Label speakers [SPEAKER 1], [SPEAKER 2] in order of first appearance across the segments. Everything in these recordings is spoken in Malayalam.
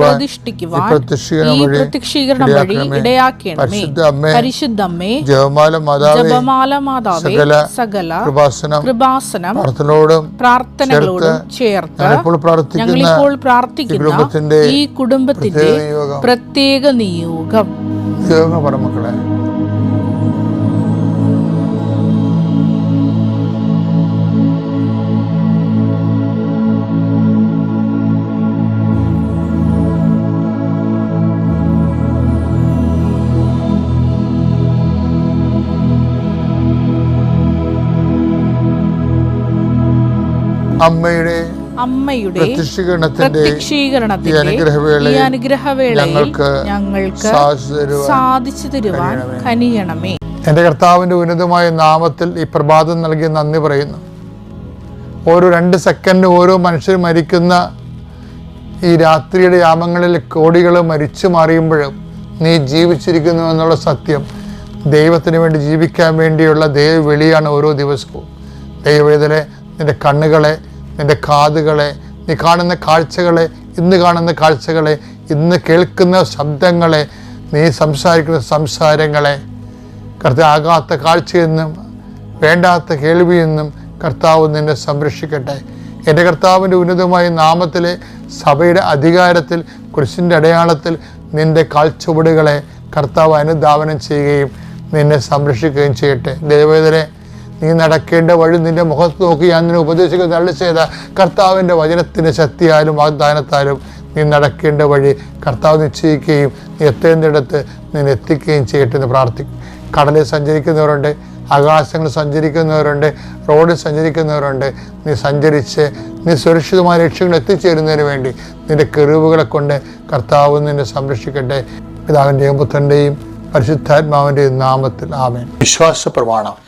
[SPEAKER 1] വഴി ഇടയാക്കണമേ. ജപമാല മാതാവേ സകല
[SPEAKER 2] സകല
[SPEAKER 1] കൃപാസനം
[SPEAKER 2] കൃപാസനം
[SPEAKER 1] പ്രാർത്ഥനയോടും
[SPEAKER 2] പ്രാർത്ഥനകളോടും ചേർത്ത്
[SPEAKER 1] ഞങ്ങളിപ്പോൾ പ്രാർത്ഥിക്കുന്ന ഈ കുടുംബത്തിന്റെ പ്രത്യേക നിയോഗം.
[SPEAKER 2] പ്രത്യേക നിയോഗം.
[SPEAKER 1] മക്കളെ. അമ്മയുടെ
[SPEAKER 2] അമ്മയുടെ
[SPEAKER 1] പ്രത്യക്ഷീകരണത്തിന്റെ
[SPEAKER 2] അനുഗ്രഹവേള അനുഗ്രഹവേള
[SPEAKER 1] ഞങ്ങൾക്ക്
[SPEAKER 2] ഞങ്ങൾക്ക്
[SPEAKER 1] സാധിച്ചു തരുവാൻ
[SPEAKER 2] കനിയണമേ.
[SPEAKER 1] എന്റെ കർത്താവിന്റെ ഉന്നതമായ നാമത്തിൽ ഈ പ്രഭാതം നൽകി നന്ദി പറയുന്നു. ഓരോ രണ്ട് സെക്കൻഡ് ഓരോ മനുഷ്യർ മരിക്കുന്ന ഈ രാത്രിയുടെ യാമങ്ങളിൽ കോടികൾ മരിച്ചു മാറിയുമ്പോഴും നീ ജീവിച്ചിരിക്കുന്നു എന്നുള്ള സത്യം ദൈവത്തിന് വേണ്ടി ജീവിക്കാൻ വേണ്ടിയുള്ള ദൈവവിളിയാണ് ഓരോ ദിവസവും. ദൈവവേദനെ നിന്റെ കണ്ണുകളെ നിന്റെ കാതുകളെ നീ കാണുന്ന കാഴ്ചകളെ ഇന്ന് കാണുന്ന കാഴ്ചകളെ ഇന്ന് കേൾക്കുന്ന ശബ്ദങ്ങളെ നീ സംസാരിക്കുന്ന സംസാരങ്ങളെ. കർത്താകാത്ത കാഴ്ചയെന്നും വേണ്ടാത്ത കേൾവിയെന്നും കർത്താവ് നിന്നെ സംരക്ഷിക്കട്ടെ. എന്റെ കർത്താവിന്റെ ഉന്നതമായ നാമത്തിലെ സഭയുടെ അധികാരത്തിൽ കുരിശിന്റെ അടയാളത്തിൽ നിന്റെ കാഴ്ചപ്പാടുകളെ കർത്താവ് അനുധാവനം ചെയ്യുകയും നിന്നെ സംരക്ഷിക്കുകയും ചെയ്യട്ടെ. ദൈവവേദനെ നീ നടക്കേണ്ട വഴി നിന്റെ മുഖത്ത് നോക്കി ഞാൻ നിന്നെ ഉപദേശിക്കുന്ന. അള്ളി ചെയ്ത കർത്താവിന്റെ വചനത്തിന്റെ ശക്തിയാലും വാഗ്ദാനത്താലും നീ നടക്കേണ്ട വഴി കർത്താവ് നിശ്ചയിക്കുകയും നീ എത്തേണ്ടിടത്ത് നിന്നെ എത്തിക്കുകയും ചെയ്യട്ടെ എന്ന് പ്രാർത്ഥിക്കും. കടലിൽ സഞ്ചരിക്കുന്നവരുണ്ട് ആകാശങ്ങൾ സഞ്ചരിക്കുന്നവരുണ്ട് റോഡിൽ സഞ്ചരിക്കുന്നവരുണ്ട്. നീ സഞ്ചരിച്ച് നീ സുരക്ഷിതമായ ലക്ഷ്യങ്ങൾ എത്തിച്ചേരുന്നതിന് വേണ്ടി നിന്റെ കെറിവുകളെ കൊണ്ട് കർത്താവ് നിന്നെ സംരക്ഷിക്കട്ടെ. പിതാവിന്റെയും പുത്രന്റെയും പരിശുദ്ധാത്മാവിന്റെയും നാമത്തിൽ ആമേൻ. വിശ്വാസ പ്രമാണം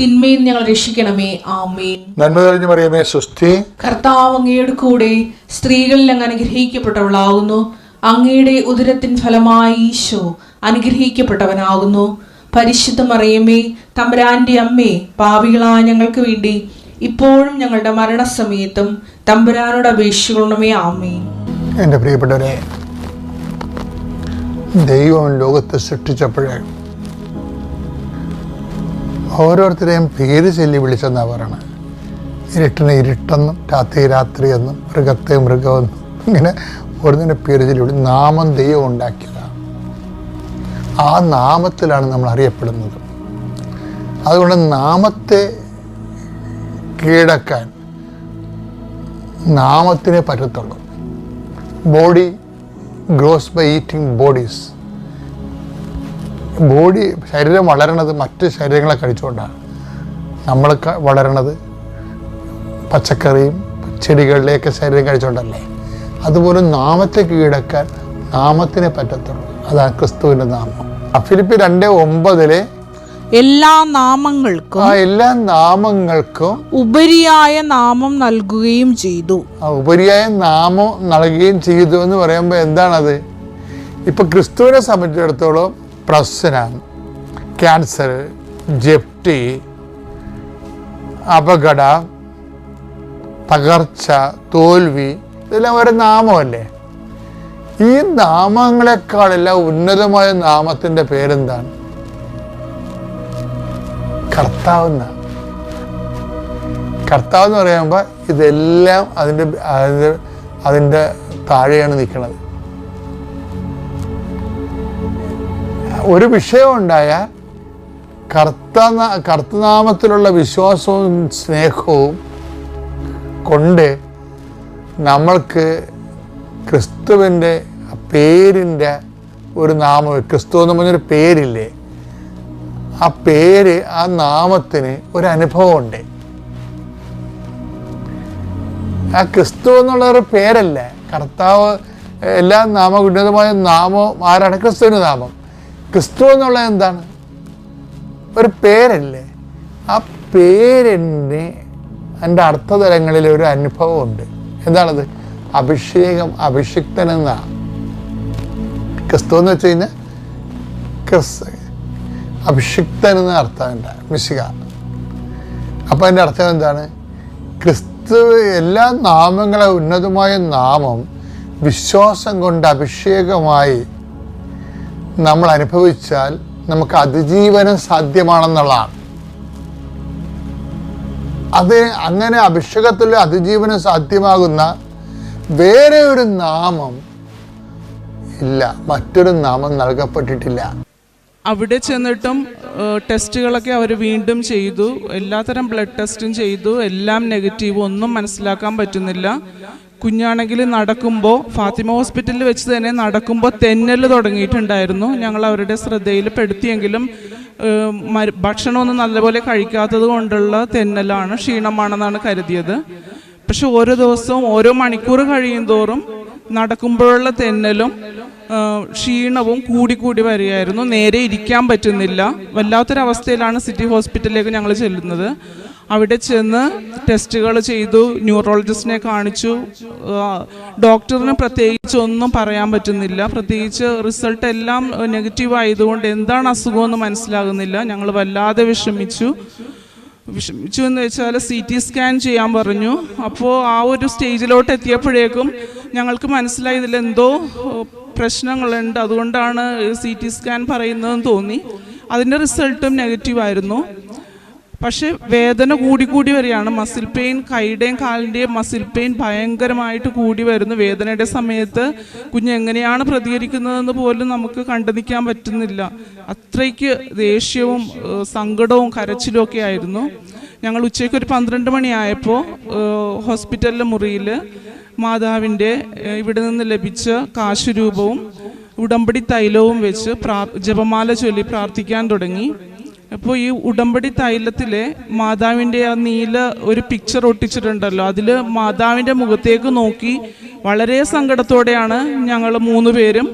[SPEAKER 3] തിന്മയിൽ ഞങ്ങൾ രക്ഷിക്കണമേ. ആമേൻ.
[SPEAKER 1] നന്മ തെളിഞ്ഞു മറിയമേ സുസ്ഥി
[SPEAKER 3] കർത്താവ് അങ്ങയുടെ കൂടെ സ്ത്രീകളിൽ അങ്ങ് അനുഗ്രഹിക്കപ്പെട്ടവളാകുന്നു അങ്ങയുടെ ഉദരത്തിൻ ഫലമായി ഈശോ അനുഗ്രഹിക്കപ്പെട്ടവനാകുന്നു. പരിശുദ്ധ മറിയമേ തമ്പുരാന്റെ അമ്മേ പാപികളായ ഞങ്ങൾക്ക് വേണ്ടി ഇപ്പോഴും ഞങ്ങളുടെ മരണസമയത്തും തമ്പുരാനോട് അപേക്ഷിക്കണമേ. ആമേൻ.
[SPEAKER 1] എന്റെ പ്രിയപ്പെട്ടവരെ ദൈവം ലോകത്തെ സൃഷ്ടിച്ചപ്പോഴേ ഓരോരുത്തരെയും പേര് ചൊല്ലി വിളിച്ചെന്ന പറയണത് ഇരുട്ടിനെ ഇരുട്ടെന്നും രാത്രി രാത്രി എന്നും മൃഗത്തെ മൃഗമെന്നും. ഇങ്ങനെ ഓരോന്നിന്റെ പേര് ചൊല്ലി വിളി നാമം ദൈവം ഉണ്ടാക്കിയതാണ് ആ നാമത്തിലാണ് നമ്മൾ അറിയപ്പെടുന്നത്. അതുകൊണ്ട് നാമത്തെ കീഴടക്കാൻ നാമത്തിനെ പറ്റത്തുള്ളൂ. Body grows by eating bodies. Body ശരീരം വളരണത് മറ്റ് ശരീരങ്ങളെ കഴിച്ചുകൊണ്ടാണ്. നമ്മൾ വളരണത് പച്ചക്കറിയും ചെടികളിലെയൊക്കെ ശരീരം കഴിച്ചുകൊണ്ടല്ലേ? അതുപോലെ നാമത്തെ കീഴടക്കാൻ നാമത്തിനെ പറ്റത്തുള്ളൂ. അതാണ് ക്രിസ്തുവിന്റെ നാമം. ഫിലിപ്പ് രണ്ട് ഒമ്പതിലെ
[SPEAKER 2] എല്ലാ നാമങ്ങൾക്കും
[SPEAKER 1] ആ എല്ലാ നാമങ്ങൾക്കും
[SPEAKER 2] ഉപരിയായ നാമം നൽകുകയും ചെയ്തു.
[SPEAKER 1] ആ ഉപരിയായ നാമം നൽകുകയും ചെയ്തു എന്ന് പറയുമ്പോൾ എന്താണത്? ഇപ്പൊ ക്രിസ്തുവിനെ സംബന്ധിച്ചിടത്തോളം പ്രശ്നം ക്യാൻസർ ജപ്തി അപകട തകർച്ച തോൽവി ഇതെല്ലാം ഒരു നാമമല്ലേ? ഈ നാമങ്ങളെക്കാളെല്ലാം ഉന്നതമായ നാമത്തിന്റെ പേരെന്താണ്? കർത്താവെന്ന. കർത്താവ് എന്ന് പറയുമ്പോൾ ഇതെല്ലാം അതിന്റെ അതിന്റെ താഴെയാണ് നിൽക്കുന്നത്. ഒരു വിഷയം ഉണ്ടായാൽ കർത്ത കർത്തനാമത്തിലുള്ള വിശ്വാസവും സ്നേഹവും കൊണ്ട് നമ്മൾക്ക് ക്രിസ്തുവിന്റെ പേരിന്റെ ഒരു നാമം ക്രിസ്തു എന്ന് പറഞ്ഞൊരു പേരില്ലേ? ആ പേര് ആ നാമത്തിന് ഒരു അനുഭവമുണ്ട്. ആ ക്രിസ്തു എന്നുള്ള ഒരു പേരല്ല? കർത്താവ് എല്ലാ നാമ ഉന്നതമായ നാമം ആരാണ്? ക്രിസ്തുവിന്റെ നാമം. ക്രിസ്തു എന്നുള്ളത് എന്താണ്? ഒരു പേരല്ലേ? ആ പേരിന് എന്റെ അർത്ഥതലങ്ങളിൽ ഒരു അനുഭവമുണ്ട്. എന്താണത്? അഭിഷേകം അഭിഷിക്തൻ എന്നാണ് ക്രിസ്തു എന്ന് വെച്ച് കഴിഞ്ഞാൽ ക്രിസ് അഭിഷിക്തൻ എന്ന അർത്ഥം എന്റെ മിശിക. അപ്പം എന്റെ അർത്ഥം എന്താണ്? ക്രിസ്തു എല്ലാ നാമങ്ങളെ ഉന്നതമായ നാമം വിശ്വാസം കൊണ്ട് അഭിഷേകമായി നമ്മൾ അനുഭവിച്ചാൽ നമുക്ക് അതിജീവനം സാധ്യമാണെന്നുള്ളതാണ്. അത് അങ്ങനെ അഭിഷേകത്തിൽ അതിജീവനം സാധ്യമാകുന്ന വേറെ ഒരു നാമം ഇല്ല. മറ്റൊരു നാമം നൽകപ്പെട്ടിട്ടില്ല.
[SPEAKER 4] അവിടെ ചെന്നിട്ടും ടെസ്റ്റുകളൊക്കെ അവർ വീണ്ടും ചെയ്തു. എല്ലാത്തരം ബ്ലഡ് ടെസ്റ്റും ചെയ്തു. എല്ലാം നെഗറ്റീവ്. ഒന്നും മനസ്സിലാക്കാൻ പറ്റുന്നില്ല. കുഞ്ഞാണെങ്കിൽ നടക്കുമ്പോൾ ഫാത്തിമ ഹോസ്പിറ്റലിൽ വെച്ച് തന്നെ നടക്കുമ്പോൾ തെന്നൽ തുടങ്ങിയിട്ടുണ്ടായിരുന്നു. ഞങ്ങൾ അവരുടെ ശ്രദ്ധയിൽ പെടുത്തിയെങ്കിലും ഭക്ഷണമൊന്നും നല്ലപോലെ കഴിക്കാത്തത് കൊണ്ടുള്ള തെന്നലാണ് ക്ഷീണമാണെന്നാണ് കരുതിയത്. പക്ഷെ ഓരോ ദിവസവും ഓരോ മണിക്കൂർ കഴിയും തോറും നടക്കുമ്പോഴുള്ള തെന്നലും ക്ഷീണവും കൂടി കൂടി വരികയായിരുന്നു. നേരെ ഇരിക്കാൻ പറ്റുന്നില്ല. വല്ലാത്തൊരവസ്ഥയിലാണ് സിറ്റി ഹോസ്പിറ്റലിലേക്ക് ഞങ്ങൾ ചെല്ലുന്നത്. അവിടെ ചെന്ന് ടെസ്റ്റുകൾ ചെയ്തു ന്യൂറോളജിസ്റ്റിനെ കാണിച്ചു. ഡോക്ടറിന് പ്രത്യേകിച്ച് ഒന്നും പറയാൻ പറ്റുന്നില്ല. പ്രത്യേകിച്ച് റിസൾട്ട് എല്ലാം നെഗറ്റീവ് ആയതുകൊണ്ട് എന്താണ് അസുഖമെന്ന് മനസ്സിലാകുന്നില്ല. ഞങ്ങൾ വല്ലാതെ വിഷമിച്ചു. വിഷമിച്ചു എന്ന് വെച്ചാൽ സി ടി സ്കാൻ ചെയ്യാൻ പറഞ്ഞു. അപ്പോൾ ആ ഒരു സ്റ്റേജിലോട്ട് എത്തിയപ്പോഴേക്കും ഞങ്ങൾക്ക് മനസ്സിലായി എന്തോ പ്രശ്നങ്ങളുണ്ട്. അതുകൊണ്ടാണ് സി ടി സ്കാൻ പറയുന്നതെന്ന് തോന്നി. അതിന്റെ റിസൾട്ടും നെഗറ്റീവ് ആയിരുന്നു. പക്ഷെ വേദന കൂടി കൂടി വരികയാണ്. മസിൽ പെയിൻ കൈയുടെയും കാലിന്റെയും മസിൽ പെയിൻ ഭയങ്കരമായിട്ട് കൂടി വരുന്നു. വേദനയുടെ സമയത്ത് കുഞ്ഞ് എങ്ങനെയാണ് പ്രതികരിക്കുന്നതെന്ന് പോലും നമുക്ക് കണ്ടു നിൽക്കാൻ പറ്റുന്നില്ല. അത്രയ്ക്ക് ദേഷ്യവും സങ്കടവും കരച്ചിലും ഒക്കെ ആയിരുന്നു. ഞങ്ങൾ ഉച്ചയ്ക്ക് ഒരു പന്ത്രണ്ട് മണിയായപ്പോൾ ഹോസ്പിറ്റലിലെ മുറിയിൽ മാതാവിന്റെ ഇവിടെ നിന്ന് ലഭിച്ച കാശുരൂപവും ഉടമ്പടി തൈലവും വെച്ച് പ്രാ ജപമാല ചൊല്ലി പ്രാർത്ഥിക്കാൻ തുടങ്ങി. അപ്പോൾ ഈ ഉടമ്പടി തൈലത്തിലെ മാതാവിന്റെ ആ നീല ഒരു പിക്ചർ ഒട്ടിച്ചിട്ടുണ്ടല്ലോ. അതിൽ മാതാവിന്റെ മുഖത്തേക്ക് നോക്കി വളരെ സങ്കടത്തോടെയാണ് ഞങ്ങൾ മൂന്ന് പേരും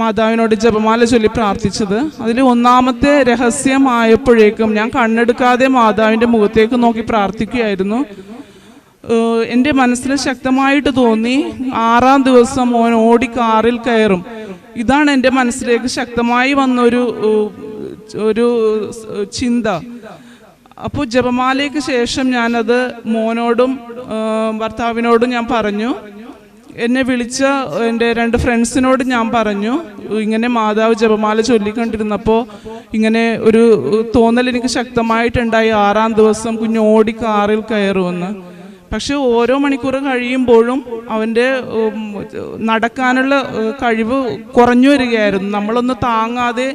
[SPEAKER 4] മാതാവിനോട് ജപമാല ചൊല്ലി പ്രാർത്ഥിച്ചത്. അതിൽ ഒന്നാമത്തെ രഹസ്യമായപ്പോഴേക്കും ഞാൻ കണ്ണെടുക്കാതെ മാതാവിന്റെ മുഖത്തേക്ക് നോക്കി പ്രാർത്ഥിക്കുകയായിരുന്നു. എന്റെ മനസ്സിൽ ശക്തമായിട്ട് തോന്നി ആറാം ദിവസം മോൻ ഓടി കാറിൽ കയറും. ഇതാണ് എന്റെ മനസ്സിലേക്ക് ശക്തമായി വന്നൊരു ഒരു ചിന്ത. അപ്പോൾ ജപമാലയ്ക്ക് ശേഷം ഞാനത് മോനോടും ഭർത്താവിനോടും ഞാൻ പറഞ്ഞു. എന്നെ വിളിച്ച എന്റെ രണ്ട് ഫ്രണ്ട്സിനോട് ഞാൻ പറഞ്ഞു. ഇങ്ങനെ മാതാവ് ജപമാല ചൊല്ലിക്കൊണ്ടിരുന്നപ്പോൾ ഇങ്ങനെ ഒരു തോന്നൽ എനിക്ക് ശക്തമായിട്ടുണ്ടായി. ആറാം ദിവസം കുഞ്ഞ് ഓടി കാറിൽ കയറുമെന്ന്. പക്ഷെ ഓരോ മണിക്കൂർ കഴിയുമ്പോഴും അവന്റെ നടക്കാനുള്ള കഴിവ് കുറഞ്ഞു വരികയായിരുന്നു. നമ്മളൊന്ന് താങ്ങാതെ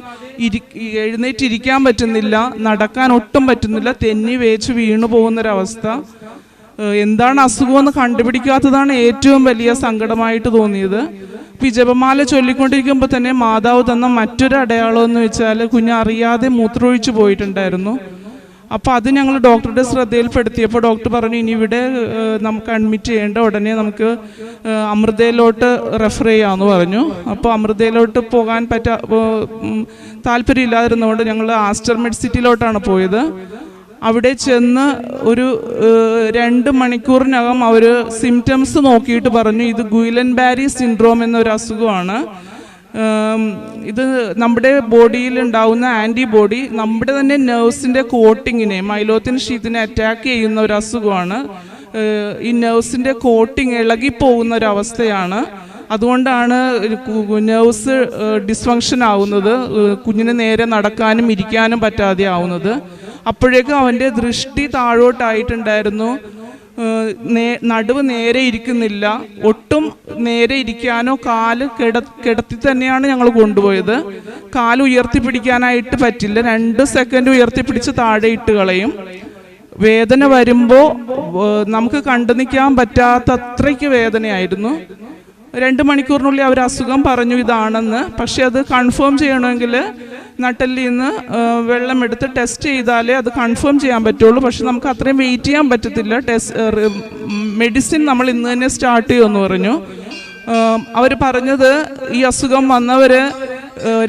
[SPEAKER 4] ഇരി എഴുന്നേറ്റിരിക്കാൻ പറ്റുന്നില്ല നടക്കാൻ ഒട്ടും പറ്റുന്നില്ല തെന്നി വേച്ച് വീണു പോകുന്നൊരവസ്ഥ. എന്താണ് അസുഖമെന്ന് കണ്ടുപിടിക്കാത്തതാണ് ഏറ്റവും വലിയ സങ്കടമായിട്ട് തോന്നിയത്. ഈ ജപമാല ചൊല്ലിക്കൊണ്ടിരിക്കുമ്പോൾ തന്നെ മാതാവ് തന്ന മറ്റൊരു അടയാളം എന്ന് വെച്ചാൽ കുഞ്ഞ് അറിയാതെ മൂത്രമൊഴിച്ചു പോയിട്ടുണ്ടായിരുന്നു. അപ്പോൾ അത് ഞങ്ങൾ ഡോക്ടറുടെ ശ്രദ്ധയിൽപ്പെടുത്തിയപ്പോൾ ഡോക്ടർ പറഞ്ഞു ഇനി ഇവിടെ നമുക്ക് അഡ്മിറ്റ് ചെയ്യേണ്ട ഉടനെ നമുക്ക് അമൃതയിലോട്ട് റെഫർ ചെയ്യാമെന്ന് പറഞ്ഞു. അപ്പോൾ അമൃതയിലോട്ട് പോകാൻ പറ്റാ താല്പര്യമില്ലാതിരുന്നതുകൊണ്ട് ഞങ്ങൾ ആസ്റ്റർ മെഡ് സിറ്റിയിലോട്ടാണ് പോയത്. അവിടെ ചെന്ന് ഒരു രണ്ട് മണിക്കൂറിനകം അവർ സിംറ്റംസ് നോക്കിയിട്ട് പറഞ്ഞു ഇത് ഗുയിലൻ ബാരി സിൻഡ്രോം എന്നൊരു അസുഖമാണ് ഇത് നമ്മുടെ ബോഡിയിൽ ഉണ്ടാവുന്ന ആന്റിബോഡി നമ്മുടെ തന്നെ നെർവ്സിന്റെ കോട്ടിങ്ങിനെ മൈലോത്തിൻ ഷീത്തിനെ അറ്റാക്ക് ചെയ്യുന്ന ഒരു അസുഖമാണ്. ഈ നെർവ്സിന്റെ കോട്ടിങ് ഇളകിപ്പോകുന്ന ഒരു അവസ്ഥയാണ്. അതുകൊണ്ടാണ് നെർവ്സ് ഡിസ്ഫങ്ഷൻ ആവുന്നത് കുഞ്ഞിന് നേരെ നടക്കാനും ഇരിക്കാനും പറ്റാതെ ആവുന്നത്. അപ്പോഴേക്കും അവന്റെ ദൃഷ്ടി താഴോട്ടായിട്ടുണ്ടായിരുന്നു. നടുവ് നേരെ ഇരിക്കുന്നില്ല. ഒട്ടും നേരെ ഇരിക്കാനോ കാൽ കിട കിടത്തി തന്നെയാണ് ഞങ്ങൾ കൊണ്ടുപോയത്. കാൽ ഉയർത്തിപ്പിടിക്കാനായിട്ട് പറ്റില്ല. രണ്ട് സെക്കൻഡ് ഉയർത്തിപ്പിടിച്ച് താഴെ ഇട്ട് കളയും. വേദന വരുമ്പോൾ നമുക്ക് കണ്ടു നിൽക്കാൻ പറ്റാത്ത അത്രയ്ക്ക് വേദനയായിരുന്നു. രണ്ട് മണിക്കൂറിനുള്ളിൽ അവർ അസുഖം പറഞ്ഞു ഇതാണെന്ന്. പക്ഷെ അത് കൺഫേം ചെയ്യണമെങ്കിൽ നട്ടലിൽ നിന്ന് വെള്ളം എടുത്ത് ടെസ്റ്റ് ചെയ്താലേ അത് കൺഫേം ചെയ്യാൻ പറ്റുള്ളൂ. പക്ഷെ നമുക്ക് അത്രയും വെയിറ്റ് ചെയ്യാൻ പറ്റത്തില്ല. ടെസ്റ്റ് മെഡിസിൻ നമ്മൾ ഇന്ന് തന്നെ സ്റ്റാർട്ട് ചെയ്യുമെന്ന് പറഞ്ഞു. അവർ പറഞ്ഞത് ഈ അസുഖം വന്നവർ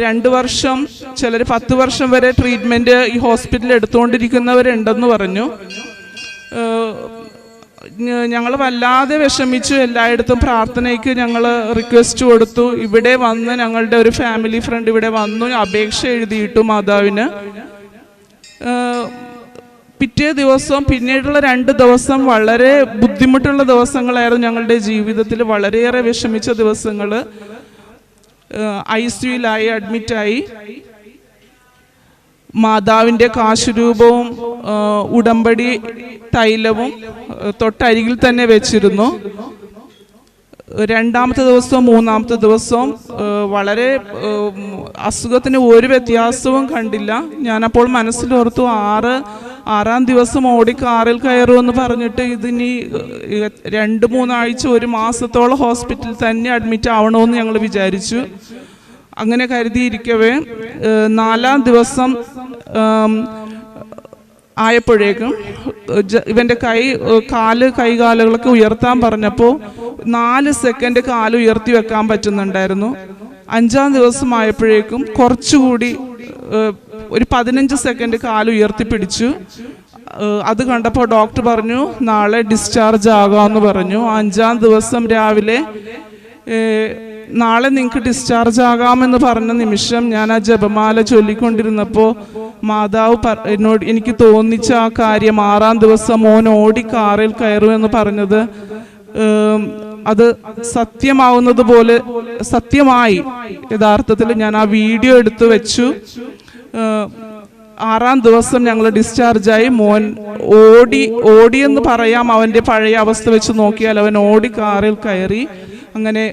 [SPEAKER 4] രണ്ട് വർഷം ചിലർ പത്ത് വർഷം വരെ ട്രീറ്റ്മെന്റ് ഈ ഹോസ്പിറ്റലിൽ എടുത്തുകൊണ്ടിരിക്കുന്നവരുണ്ടെന്ന് പറഞ്ഞു. ഞങ്ങൾ വല്ലാതെ വിഷമിച്ചു. എല്ലായിടത്തും പ്രാർത്ഥനയ്ക്ക് ഞങ്ങൾ റിക്വസ്റ്റ് കൊടുത്തു. ഇവിടെ വന്ന് ഞങ്ങളുടെ ഒരു ഫാമിലി ഫ്രണ്ട് ഇവിടെ വന്നു. അപേക്ഷ എഴുതിയിട്ടു മാതാവിന്. പിറ്റേ ദിവസം പിന്നീടുള്ള രണ്ട് ദിവസം വളരെ ബുദ്ധിമുട്ടുള്ള ദിവസങ്ങളായിരുന്നു ഞങ്ങളുടെ ജീവിതത്തിൽ വളരെയേറെ വിഷമിച്ച ദിവസങ്ങൾ ഐ സിയുലായി അഡ്മിറ്റായി മാതാവിന്റെ കാശുരൂപവും ഉടമ്പടി തൈലവും തൊട്ടരികിൽ തന്നെ വെച്ചിരുന്നു. രണ്ടാമത്തെ ദിവസവും മൂന്നാമത്തെ ദിവസവും വളരെ അസുഖത്തിന് ഒരു വ്യത്യാസവും കണ്ടില്ല. ഞാനപ്പോൾ മനസ്സിലോർത്തു ആറ് ആറാം ദിവസം ഓടി കാറിൽ കയറുമെന്ന് പറഞ്ഞിട്ട് ഇതിനി രണ്ട് മൂന്നാഴ്ച ഒരു മാസത്തോളം ഹോസ്പിറ്റലിൽ തന്നെ അഡ്മിറ്റ് ആവണമെന്ന് ഞങ്ങൾ വിചാരിച്ചു. അങ്ങനെ കരുതിയിരിക്കവേ നാലാം ദിവസം ആയപ്പോഴേക്കും ഇവന്റെ കൈ കാൽ കൈകാലുകളൊക്കെ ഉയർത്താൻ പറഞ്ഞപ്പോൾ നാല് സെക്കൻഡ് കാൽ ഉയർത്തി വെക്കാൻ പറ്റുന്നുണ്ടായിരുന്നു. അഞ്ചാം ദിവസം ആയപ്പോഴേക്കും കുറച്ചുകൂടി ഒരു പതിനഞ്ച് സെക്കൻഡ് കാൽ ഉയർത്തിപ്പിടിച്ചു പിടിച്ചു. അത് കണ്ടപ്പോൾ ഡോക്ടർ പറഞ്ഞു നാളെ ഡിസ്ചാർജ് ആകാമെന്ന് പറഞ്ഞു. അഞ്ചാം ദിവസം രാവിലെ നാളെ നിങ്ങൾക്ക് ഡിസ്ചാർജ് ആകാമെന്ന് പറഞ്ഞ നിമിഷം ഞാൻ ആ ജപമാല ചൊല്ലിക്കൊണ്ടിരുന്നപ്പോൾ മാതാവ് എന്നോട് എനിക്ക് തോന്നിച്ച ആ കാര്യം ആറാം ദിവസം മോൻ ഓടി കാറിൽ കയറുമെന്ന് പറഞ്ഞത് ഏം, അത് സത്യമാവുന്നത് പോലെ സത്യമായി യഥാർത്ഥത്തിൽ ഞാൻ ആ വീഡിയോ എടുത്തു വെച്ചു. ആറാം ദിവസം ഞങ്ങൾ ഡിസ്ചാർജായി മോൻ ഓടി ഓടിയെന്ന് പറയാം. അവന്റെ പഴയ അവസ്ഥ വെച്ച് നോക്കിയാൽ അവൻ ഓടി കാറിൽ കയറി. അങ്ങനെ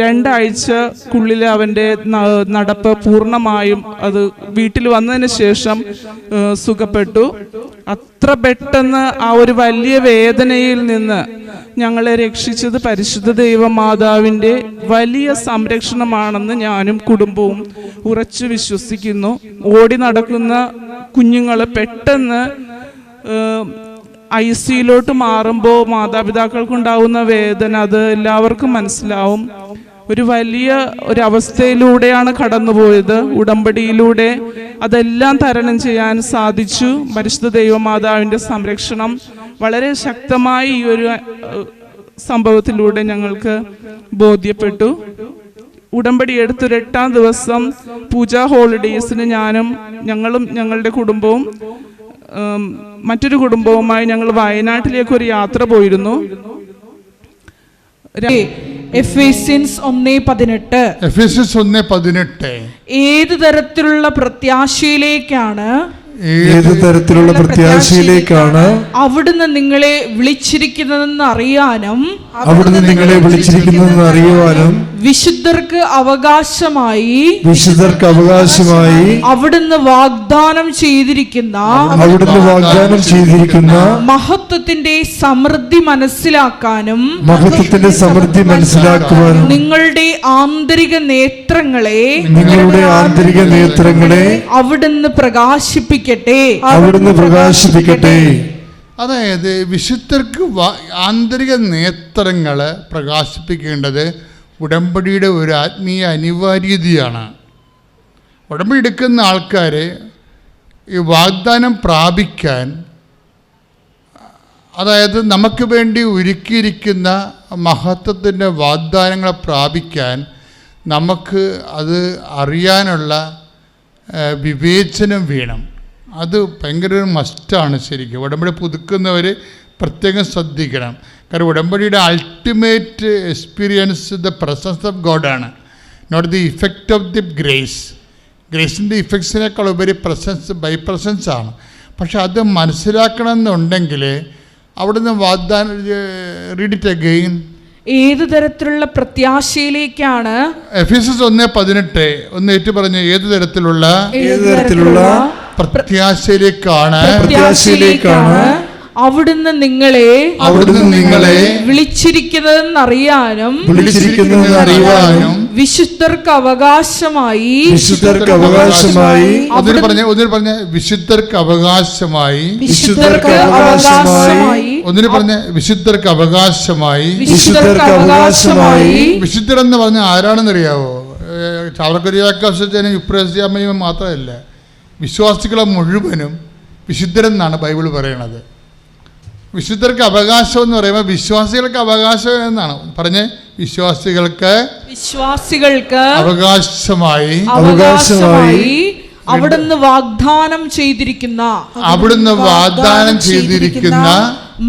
[SPEAKER 4] രണ്ടാഴ്ചക്കുള്ളിൽ അവന്റെ നടപ്പ് പൂർണമായും അത് വീട്ടിൽ വന്നതിന് ശേഷം സുഖപ്പെട്ടു. അത്ര പെട്ടെന്ന് ആ ഒരു വലിയ വേദനയിൽ നിന്ന് ഞങ്ങളെ രക്ഷിച്ചത് പരിശുദ്ധ ദൈവമാതാവിന്റെ വലിയ സംരക്ഷണമാണെന്ന് ഞാനും കുടുംബവും ഉറച്ചു വിശ്വസിക്കുന്നു. ഓടി നടക്കുന്ന കുഞ്ഞുങ്ങൾ പെട്ടെന്ന് ഐ സിയിലോട്ട് മാറുമ്പോൾ മാതാപിതാക്കൾക്കുണ്ടാവുന്ന വേദന അത് എല്ലാവർക്കും മനസ്സിലാവും. ഒരു വലിയ ഒരു അവസ്ഥയിലൂടെയാണ് കടന്നുപോയത്. ഉടമ്പടിയിലൂടെ അതെല്ലാം തരണം ചെയ്യാൻ സാധിച്ചു. പരിശുദ്ധ ദൈവമാതാവിന്റെ സംരക്ഷണം. വളരെ ശക്തമായി ഈ ഒരു സംഭവത്തിലൂടെ ഞങ്ങൾക്ക് ബോധ്യപ്പെട്ടു. ഉടമ്പടി എടുത്തൊരു എട്ടാം ദിവസം പൂജാ ഹോളിഡേയ്സിന് ഞാനും ഞങ്ങളും ഞങ്ങളുടെ കുടുംബവും മറ്റൊരു കുടുംബവുമായി ഞങ്ങൾ വയനാട്ടിലേക്ക് ഒരു യാത്ര പോയിരുന്നു.
[SPEAKER 2] ഏത് തരത്തിലുള്ള പ്രത്യാശയിലേക്കാണ്?
[SPEAKER 5] ഏത് തരത്തിലുള്ള പ്രത്യാശയിലേക്കാണ്?
[SPEAKER 2] അവിടുന്ന് നിങ്ങളെ വിളിച്ചിരിക്കുന്നതെന്ന് അറിയാനും
[SPEAKER 5] അവിടുന്ന് നിങ്ങളെ വിളിച്ചിരിക്കുന്നതെന്ന് അറിയുവാനും
[SPEAKER 2] വിശുദ്ധർക്ക് അവകാശമായി
[SPEAKER 5] വിശുദ്ധർക്ക് അവകാശമായി
[SPEAKER 2] അവിടുന്ന് വാഗ്ദാനം ചെയ്തിരിക്കുന്ന
[SPEAKER 5] അവിടുന്ന് വാഗ്ദാനം ചെയ്തിരിക്കുന്ന
[SPEAKER 2] മഹത്വത്തിന്റെ സമൃദ്ധി മനസ്സിലാക്കാനും
[SPEAKER 5] മഹത്വത്തിന്റെ സമൃദ്ധി മനസ്സിലാക്കുവാനും
[SPEAKER 2] നിങ്ങളുടെ ആന്തരിക നേത്രങ്ങളെ
[SPEAKER 5] നിങ്ങളുടെ ആന്തരിക നേത്രങ്ങളെ
[SPEAKER 2] അവിടുന്ന് പ്രകാശിപ്പിക്കട്ടെ.
[SPEAKER 5] അവിടുന്ന് പ്രകാശിപ്പിക്കട്ടെ.
[SPEAKER 1] അതായത് വിശുദ്ധർക്ക് ആന്തരിക നേത്രങ്ങളെ പ്രകാശിപ്പിക്കേണ്ടത് ഉടമ്പടിയുടെ ഒരു ആത്മീയ അനിവാര്യതയാണ്. ഉടമ്പടി എടുക്കുന്ന ആൾക്കാർ ഈ വാഗ്ദാനം പ്രാപിക്കാൻ അതായത് നമുക്ക് വേണ്ടി ഒരുക്കിയിരിക്കുന്ന മഹത്വത്തിന്റെ വാഗ്ദാനങ്ങളെ പ്രാപിക്കാൻ നമുക്ക് അത് അറിയാനുള്ള വിവേചനം വേണം. അത് ഭയങ്കര ഒരു മസ്റ്റാണ് ശരിക്കും. ഉടമ്പടി പുതുക്കുന്നവർ പ്രത്യേകം ശ്രദ്ധിക്കണം. കാരണം ഉടമ്പടിയുടെ ultimate experience the presence of ഗോഡാണ് not the effect of the grace ഗ്രേസിന്റെ ഇഫക്ട്സിനേക്കാൾ ഉപരി പ്രസൻസ് ബൈ പ്രസൻസ് ആണ്. പക്ഷെ അത് മനസ്സിലാക്കണം എന്നുണ്ടെങ്കിൽ അവിടുന്ന് വാഗ്ദാനം റീഡ് ഇറ്റ് അഗെയിൻ
[SPEAKER 2] ഏത് തരത്തിലുള്ള പ്രത്യാശയിലേക്കാണ്?
[SPEAKER 1] എഫ് എസ് എസ് ഒന്ന് പതിനെട്ട് ഒന്ന് ഏറ്റു പറഞ്ഞ ഏത് തരത്തിലുള്ള
[SPEAKER 5] ഏത് തരത്തിലുള്ള
[SPEAKER 1] പ്രത്യാശയിലേക്കാണ്?
[SPEAKER 5] പ്രത്യാശയിലേക്കാണ്
[SPEAKER 2] അവിടുന്ന് നിങ്ങളെ
[SPEAKER 1] അവിടുന്ന് നിങ്ങളെ
[SPEAKER 2] വിളിച്ചിരിക്കുന്നതെന്ന് അറിയാനും
[SPEAKER 5] വിളിച്ചിരിക്കുന്നതെന്ന് അറിയാനും
[SPEAKER 2] വിശുദ്ധർക്ക് അവകാശമായി
[SPEAKER 5] വിശുദ്ധർക്ക് അവകാശമായി
[SPEAKER 1] ഒന്നിനു പറഞ്ഞ ഒന്നിനു പറഞ്ഞ വിശുദ്ധർക്ക് അവകാശമായി
[SPEAKER 5] വിശുദ്ധർക്ക് അവകാശമായി
[SPEAKER 1] ഒന്നിന് പറഞ്ഞ വിശുദ്ധർക്ക് അവകാശമായി
[SPEAKER 2] വിശുദ്ധർക്ക് അവകാശമായി
[SPEAKER 1] വിശുദ്ധർ എന്ന് പറഞ്ഞ ആരാണെന്ന് ആരാണെന്നറിയാവോ ചാവറക്കരിയാക്കാശനും യുപ്രസ്യാമയും മാത്രമല്ല വിശ്വാസികളെ മുഴുവനും വിശുദ്ധരെന്നാണ് ബൈബിൾ പറയണത്. വിശുദ്ധർക്ക് അവകാശം എന്ന് പറയുമ്പോൾ വിശ്വാസികൾക്ക് അവകാശം എന്നാണ്. പറഞ്ഞേ വിശ്വാസികൾക്ക്
[SPEAKER 2] വിശ്വാസികൾക്ക്
[SPEAKER 1] അവകാശമായി
[SPEAKER 2] അവകാശമായി അവിടുന്ന് വാഗ്ദാനം ചെയ്തിരിക്കുന്ന
[SPEAKER 1] അവിടുന്ന് വാഗ്ദാനം ചെയ്തിരിക്കുന്ന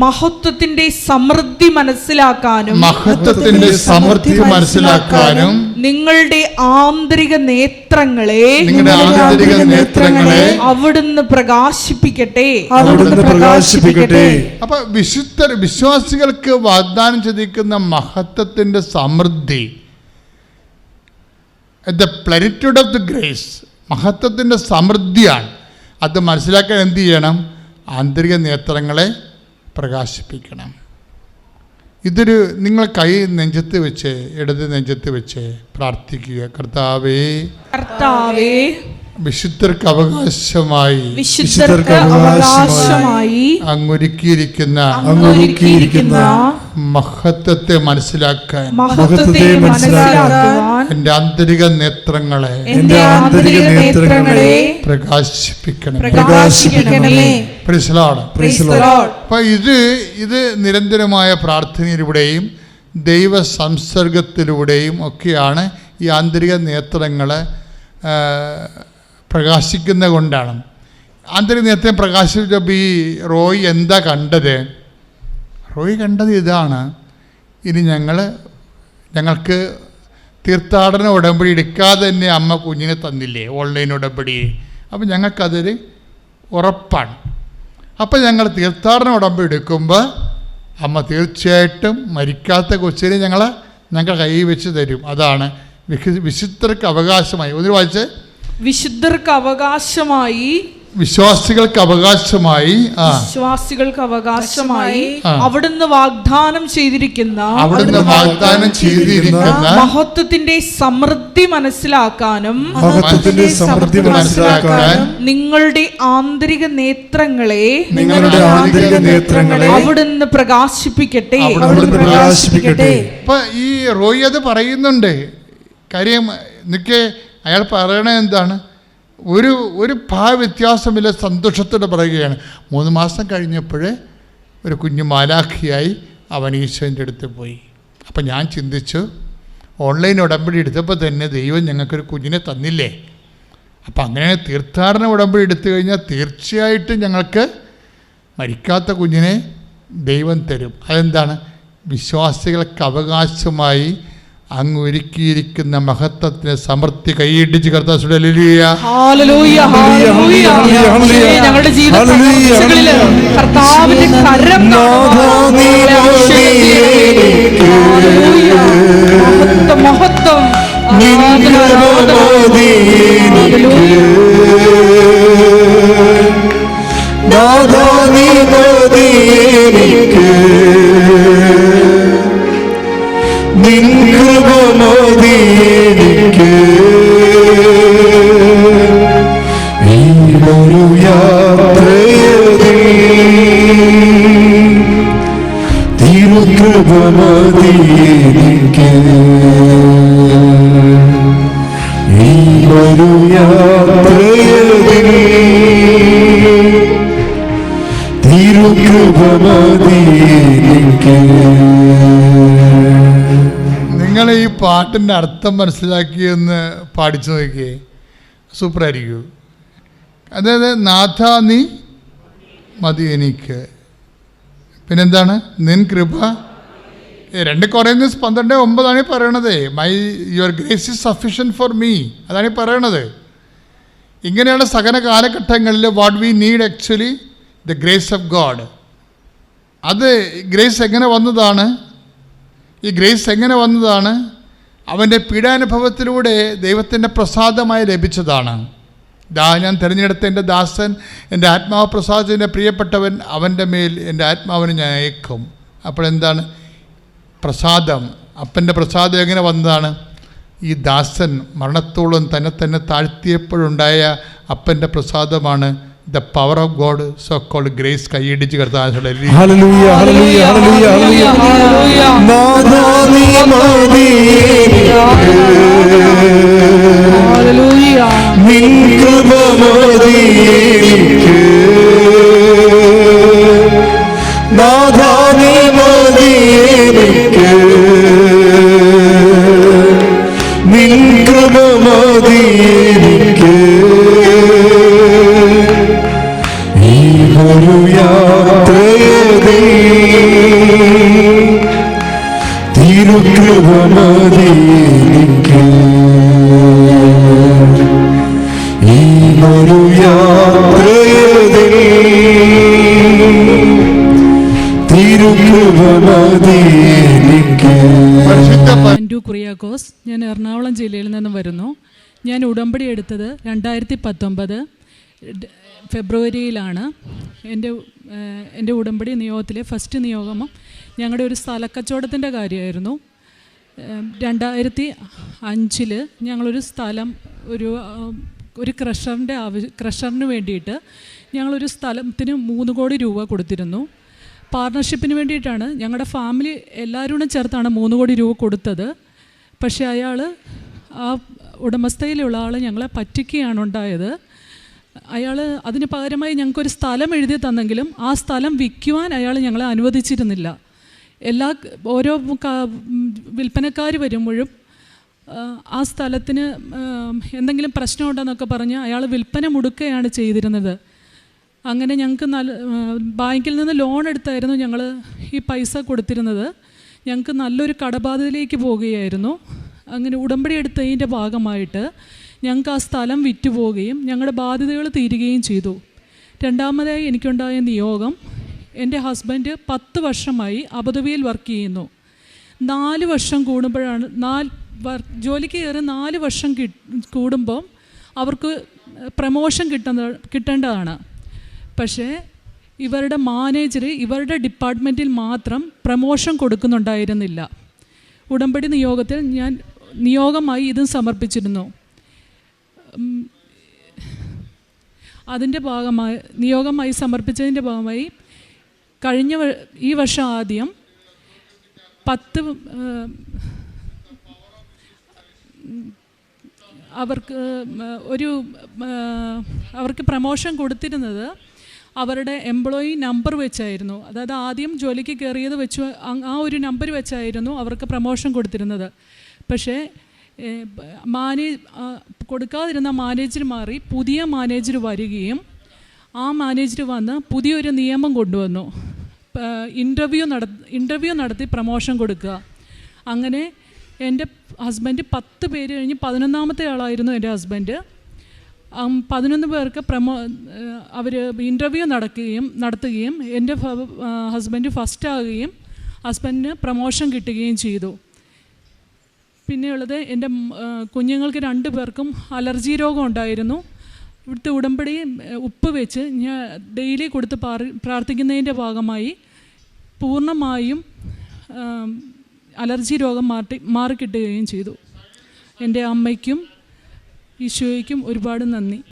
[SPEAKER 2] മഹത്വത്തിന്റെ സമൃദ്ധി മനസ്സിലാക്കാനും
[SPEAKER 1] മഹത്വത്തിന്റെ സമൃദ്ധി മനസ്സിലാക്കാനും
[SPEAKER 2] നിങ്ങളുടെ ആന്തരിക നേത്രങ്ങളെ
[SPEAKER 1] നിങ്ങളുടെ ആന്തരിക നേത്രങ്ങളെ
[SPEAKER 2] അവിടുന്ന് പ്രകാശിപ്പിക്കട്ടെ.
[SPEAKER 5] അവിടുന്ന് പ്രകാശിപ്പിക്കട്ടെ.
[SPEAKER 1] അപ്പൊ വിശുദ്ധ വിശ്വാസികൾക്ക് വാഗ്ദാനം ചെയ്തിരിക്കുന്ന മഹത്വത്തിന്റെ സമൃദ്ധി. The plenitude of the grace മഹത്വത്തിന്റെ സമൃദ്ധിയാണ്. അത് മനസ്സിലാക്കാൻ എന്ത് ചെയ്യണം? ആന്തരിക നേത്രങ്ങളെ പ്രകാശിപ്പിക്കണം. ഇതൊരു നിങ്ങൾ കൈ നെഞ്ചത്ത് വെച്ച് ഇടത് നെഞ്ചത്ത് വെച്ച് പ്രാർത്ഥിക്കുക. കർത്താവേ
[SPEAKER 2] കർത്താവേ
[SPEAKER 1] വിശുദ്ധർക്ക് അവകാശമായി
[SPEAKER 2] വിശുദ്ധർക്ക് അവകാശമായി
[SPEAKER 1] അങ്ങൊരുക്കിയിരിക്കുന്ന
[SPEAKER 2] അങ്ങൊരുക്കിയിരിക്കുന്ന
[SPEAKER 1] മഹത്വത്തെ മനസ്സിലാക്കാൻ
[SPEAKER 2] മഹത്വത്തെ മനസ്സിലാക്കാൻ
[SPEAKER 1] എന്റെ ആന്തരിക നേത്രങ്ങളെ
[SPEAKER 2] എന്റെ ആന്തരിക നേത്രങ്ങളെ
[SPEAKER 1] പ്രകാശിപ്പിക്കണം
[SPEAKER 2] പ്രകാശിപ്പിക്കണമേ.
[SPEAKER 1] അപ്പം ഇത് ഇത് നിരന്തരമായ പ്രാർത്ഥനയിലൂടെയും ദൈവ സംസർഗത്തിലൂടെയും ഒക്കെയാണ് ഈ ആന്തരിക നേത്രങ്ങൾ പ്രകാശിക്കുന്ന കൊണ്ടാണ്. ആന്തരിക നേരത്തെ പ്രകാശിച്ചപ്പോൾ ഈ റോയ് എന്താ കണ്ടത്? റോയ് കണ്ടത് ഇതാണ്. ഇനി ഞങ്ങൾ ഞങ്ങൾക്ക് തീർത്ഥാടന ഉടമ്പടി എടുക്കാതെ തന്നെ അമ്മ കുഞ്ഞിനെ തന്നില്ലേ ഓൺലൈൻ ഉടമ്പടി? അപ്പം ഞങ്ങൾക്കതൊരു ഉറപ്പാണ്. അപ്പം ഞങ്ങൾ തീർത്ഥാടന ഉടമ്പടി എടുക്കുമ്പോൾ അമ്മ തീർച്ചയായിട്ടും മരിക്കാത്ത കൊച്ചിനെ ഞങ്ങൾ ഞങ്ങൾ കൈ വെച്ച് തരും. അതാണ് വിശു- വിശുദ്ധർക്ക് അവകാശമായി. ഒന്ന് വായിച്ച്.
[SPEAKER 2] വിശുദ്ധർക്ക് അവകാശമായി
[SPEAKER 1] വിശ്വാസികൾക്ക് അവകാശമായി ആ.
[SPEAKER 2] വിശ്വാസികൾക്ക് അവകാശമായി. അവിടുന്ന് വാഗ്ദാനം ചെയ്തിരിക്കുന്ന
[SPEAKER 1] അവിടുന്ന് വാഗ്ദാനം ചെയ്തിരിക്കുന്ന
[SPEAKER 2] മഹത്വത്തിന്റെ സമൃദ്ധി മനസ്സിലാക്കാനും
[SPEAKER 5] മഹത്വത്തിന്റെ സമൃദ്ധി മനസ്സിലാക്കാനും
[SPEAKER 2] നിങ്ങളുടെ ആന്തരിക നേത്രങ്ങളെ
[SPEAKER 5] നിങ്ങളുടെ ആന്തരിക നേത്രങ്ങളെ
[SPEAKER 2] അവിടുന്ന് പ്രകാശിപ്പിക്കട്ടെ.
[SPEAKER 5] അവിടുന്ന് പ്രകാശിപ്പിക്കട്ടെ.
[SPEAKER 1] ഇപ്പൊ ഈ റോയി അത് പറയുന്നുണ്ട്. കാര്യം നിക്ക് അയാൾ പറയണത് എന്താണ്? ഒരു ഒരു ഭാവ വ്യത്യാസമില്ല സന്തോഷത്തോടെ പറയുകയാണ്. മൂന്ന് മാസം കഴിഞ്ഞപ്പോഴേ ഒരു കുഞ്ഞു മാലാഖിയായി അവൻ ഈശോന്റെ അടുത്ത് പോയി. അപ്പം ഞാൻ ചിന്തിച്ചു ഓൺലൈൻ ഉടമ്പടി എടുത്തപ്പോൾ തന്നെ ദൈവം ഞങ്ങൾക്കൊരു കുഞ്ഞിനെ തന്നില്ലേ? അപ്പം അങ്ങനെ തീർത്ഥാടന ഉടമ്പടി എടുത്തു കഴിഞ്ഞാൽ തീർച്ചയായിട്ടും ഞങ്ങൾക്ക് മരിക്കാത്ത കുഞ്ഞിനെ ദൈവം തരും. അതെന്താണ്? വിശ്വാസികൾക്ക് അവകാശമായി അങ്ങ് ഒരുക്കിയിരിക്കുന്ന മഹത്വത്തിന് സമൃദ്ധി കൈയിടിച്ച് കർത്താസുടെ
[SPEAKER 2] ഞങ്ങളുടെ ജീവിത കാണുവാൻ
[SPEAKER 5] തിരുകൃപമതിയെനിക്ക് ഈ ഒരു
[SPEAKER 1] നിങ്ങൾ ഈ പാട്ടിന്റെ അർത്ഥം മനസ്സിലാക്കിയെന്ന് പാടിച്ചു നോക്കിയേ. സൂപ്പറായിരിക്കും. അതായത് നാഥ നീ മതി എനിക്ക്. പിന്നെന്താണ്? നിൻ കൃപ രണ്ട് ദിവസം പന്ത്രണ്ട് ഒമ്പതാണ് പറയണത്. My your grace is sufficient for me അതാണ് പറയണത്. ഇങ്ങനെയുള്ള സകല കാലഘട്ടങ്ങളിൽ what we need actually the grace of God അത് ഗ്രേസ് എങ്ങനെ വന്നതാണ്? ഈ ഗ്രേസ് എങ്ങനെ വന്നതാണ്? അവന്റെ പീഡാനുഭവത്തിലൂടെ ദൈവത്തിന്റെ പ്രസാദമായി ലഭിച്ചതാണ്. ദാ ഞാൻ തിരഞ്ഞെടുത്ത എന്റെ ദാസൻ എന്റെ ആത്മാവ് പ്രസാദിന്റെ പ്രിയപ്പെട്ടവൻ അവന്റെ മേൽ എന്റെ ആത്മാവിനെ ഞാൻ അയക്കും. അപ്പോഴെന്താണ് പ്രസാദം. അപ്പന്റെ പ്രസാദം എങ്ങനെ വന്നതാണ്? ഈ ദാസൻ മരണത്തോളം തന്നെ തന്നെ താഴ്ത്തിയപ്പോഴുണ്ടായ അപ്പന്റെ പ്രസാദമാണ്. The power of God so called grace കൈയിടിച്ച് കർത്താൻ
[SPEAKER 5] ഹല്ലേലൂയ ഹല്ലേലൂയ ഹല്ലേലൂയ യാത്രയതിൽ തിരുകൃപമതിയെനിക്ക് ഈ ഒരു യാത്രയതിൽ തിരുകൃപമതിയെനിക്ക്
[SPEAKER 1] പരിശുദ്ധ പ-
[SPEAKER 6] അൻഡു കുറിയാക്കോസ് ഞാൻ എറണാകുളം ജില്ലയിൽ നിന്നും വരുന്നു. ഞാൻ ഉടമ്പടി എടുത്തത് രണ്ടായിരത്തി പത്തൊമ്പത് ഫെബ്രുവരിയിലാണ് എന്റെ എന്റെ ഉടമ്പടി നിയോഗത്തിലെ ഫസ്റ്റ് നിയോഗമം ഞങ്ങളുടെ ഒരു സ്ഥലക്കച്ചവടത്തിന്റെ കാര്യമായിരുന്നു. രണ്ടായിരത്തി അഞ്ചിൽ ഞങ്ങളൊരു സ്ഥലം ഒരു ഒരു ക്രഷറിന്റെ ആവശ്യം ക്രഷറിന് വേണ്ടിയിട്ട് ഞങ്ങളൊരു സ്ഥലത്തിന് മൂന്ന് കോടി രൂപ കൊടുത്തിരുന്നു. പാർട്ണർഷിപ്പിന് വേണ്ടിയിട്ടാണ് ഞങ്ങളുടെ ഫാമിലി എല്ലാവരും കൂടെ ചേർത്താണ് മൂന്ന് കോടി രൂപ കൊടുത്തത്. പക്ഷേ അയാൾ ആ ഉടമസ്ഥയിലുള്ള ആൾ ഞങ്ങളെ പറ്റിക്കുകയാണ് ഉണ്ടായത്. അയാൾ അതിന് പകരമായി ഞങ്ങൾക്കൊരു സ്ഥലം എഴുതി തന്നെങ്കിലും ആ സ്ഥലം വിൽക്കുവാൻ അയാൾ ഞങ്ങളെ അനുവദിച്ചിരുന്നില്ല. എല്ലാ ഓരോ വിൽപ്പനക്കാർ വരുമ്പോഴും ആ, സ്ഥലത്തിന് എന്തെങ്കിലും പ്രശ്നമുണ്ടെന്നൊക്കെ പറഞ്ഞ് അയാൾ വിൽപ്പന മുടുക്കുകയാണ് ചെയ്തിരുന്നത്. അങ്ങനെ ഞങ്ങൾക്ക് നല്ല ബാങ്കിൽ നിന്ന് ലോൺ എടുത്തായിരുന്നു ഞങ്ങൾ ഈ പൈസ കൊടുത്തിരുന്നത്. ഞങ്ങൾക്ക് നല്ലൊരു കടബാധയിലേക്ക് പോവുകയായിരുന്നു. അങ്ങനെ ഉടമ്പടി എടുത്തതിന്റെ ഭാഗമായിട്ട് ഞങ്ങൾക്ക് ആ സ്ഥലം വിറ്റുപോവുകയും ഞങ്ങളുടെ ബാധ്യതകൾ തീരുകയും ചെയ്തു. രണ്ടാമതായി എനിക്കുണ്ടായ നിയോഗം എന്റെ ഹസ്ബൻഡ് പത്ത് വർഷമായി അബുദാബിയിൽ വർക്ക് ചെയ്യുന്നു. നാല് വർഷം കൂടുമ്പോഴാണ് നാല് ജോലിക്ക് കയറി നാല് വർഷം കൂടുമ്പം അവർക്ക് പ്രമോഷൻ കിട്ടുന്ന കിട്ടേണ്ടതാണ്. പക്ഷേ ഇവരുടെ മാനേജർ ഇവരുടെ ഡിപ്പാർട്ട്മെന്റിൽ മാത്രം പ്രമോഷൻ കൊടുക്കുന്നുണ്ടായിരുന്നില്ല. ഉടമ്പടി നിയോഗത്തിൽ ഞാൻ നിയോഗമായി ഇതും സമർപ്പിച്ചിരുന്നു. അതിന്റെ ഭാഗമായി നിയോഗമായി സമർപ്പിച്ചതിന്റെ ഭാഗമായി കഴിഞ്ഞ ഈ വർഷം ആദ്യം പത്ത് അവർക്ക് ഒരു അവർക്ക് പ്രമോഷൻ കൊടുത്തിരുന്നത് അവരുടെ എംപ്ലോയി നമ്പർ വെച്ചായിരുന്നു. അതായത് ആദ്യം ജോലിക്ക് കയറിയത് വെച്ച് ആ ഒരു നമ്പർ വെച്ചായിരുന്നു അവർക്ക് പ്രമോഷൻ കൊടുത്തിരുന്നത്. പക്ഷേ ഏഹ്, മാനേ ആ, കൊടുക്കാതിരുന്ന മാനേജർ മാറി പുതിയ മാനേജർ വരികയും ആ മാനേജർ വന്ന് പുതിയൊരു നിയമം കൊണ്ടുവന്നു. ഇന്റർവ്യൂ നട ഇന്റർവ്യൂ നടത്തി പ്രമോഷൻ കൊടുക്കുക. അങ്ങനെ എന്റെ ഹസ്ബൻഡ് പത്ത് പേര് കഴിഞ്ഞ് പതിനൊന്നാമത്തെ ആളായിരുന്നു എന്റെ ഹസ്ബൻഡ് പതിനൊന്ന് പേർക്ക് പ്രമോ അവർ ഇന്റർവ്യൂ നടക്കുകയും നടത്തുകയും എന്റെ ഹസ്ബൻഡ് ഫസ്റ്റ് ആകുകയും ഹസ്ബൻഡിന് പ്രമോഷൻ കിട്ടുകയും ചെയ്തു. പിന്നെയുള്ളത് എന്റെ കുഞ്ഞുങ്ങൾക്ക് രണ്ട് പേർക്കും അലർജി രോഗം ഉണ്ടായിരുന്നു. ഇവിടുത്തെ ഉടമ്പടി ഉപ്പ് വെച്ച് ഞാൻ ഡെയിലി കൊടുത്ത് പ്രാർത്ഥിക്കുന്നതിന്റെ ഭാഗമായി പൂർണമായും അലർജി രോഗം മാറ്റി മാറിക്കിട്ടുകയും ചെയ്തു. എന്റെ അമ്മയ്ക്കും ഈശോയ്ക്കും ഒരുപാട് നന്ദി.